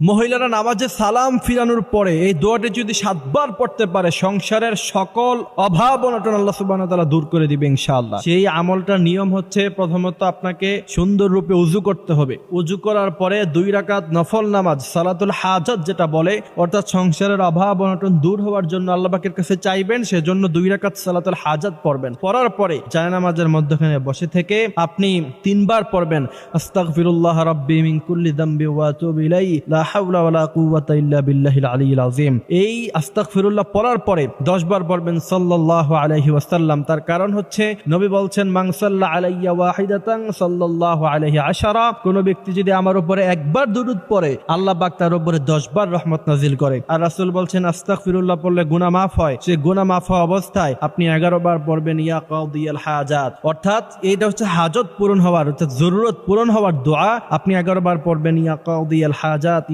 মহিলারা নামাজে সালাম ফিরানোর পরে এই দোয়াটি যদি সাতবার পড়তে পারে, সংসারের সকল অভাব অনটন আল্লাহ সুবাহ তাআলা দূর করে দিবে ইনশাআল্লাহ। সেই আমলটার নিয়ম হচ্ছে প্রথমত আপনাকে সুন্দর রূপে উজু করতে হবে। উজু করার পরে দুই রাকাত নফল নামাজ, সালাতুল হাজাত যেটা বলে, অর্থাৎ সংসারের অভাব অনটন দূর হওয়ার জন্য আল্লাহ পাকের কাছে চাইবেন, সেজন্য দুই রাকাত সালাতুল হাজাত পড়বেন। পড়ার পরে জায়নামাজের মধ্যখানে বসে থেকে আপনি তিনবার পড়বেন, আস্তাগফিরুল্লাহ রাব্বি মিন কুল্লি দামবি ওয়া আতুবু ইলাইহি লা হাওলা ওয়ালা কুওয়াতা ইল্লা বিল্লাহিল আলিয়্যিল আযীম। এই আস্তাগফিরুল্লাহ পড়ার পরে 10 বার পড়বেন সাল্লাল্লাহু ওয়াসাল্লাম। তার কারণ হচ্ছে নবী বলছেন আলাইয়া ওয়াহিদাতান সাল্লাল্লাহু আলাইহি আশারা। কোন ব্যক্তি যদি আমার উপরে একবার দুরূদ পড়ে, আল্লাহ তার উপরে 10 বার রহমত নাজিল করে। আর রাসূল বলছেন, আস্তাগফিরুল্লাহ পড়লে গুনাহ মাফ হয়। সে গুনাহ মাফ হওয়া অবস্থায় আপনি 11 বার পড়বেন, ইয়া কাদিয়াল হাজাত। অর্থাৎ এইটা হচ্ছে হাজত পূরণ হওয়ার, অর্থাৎ জরুরত পূরণ হওয়ার দোয়া। আপনি 11 বার পড়বেন, ইয়া কাদিয়াল হাজাত।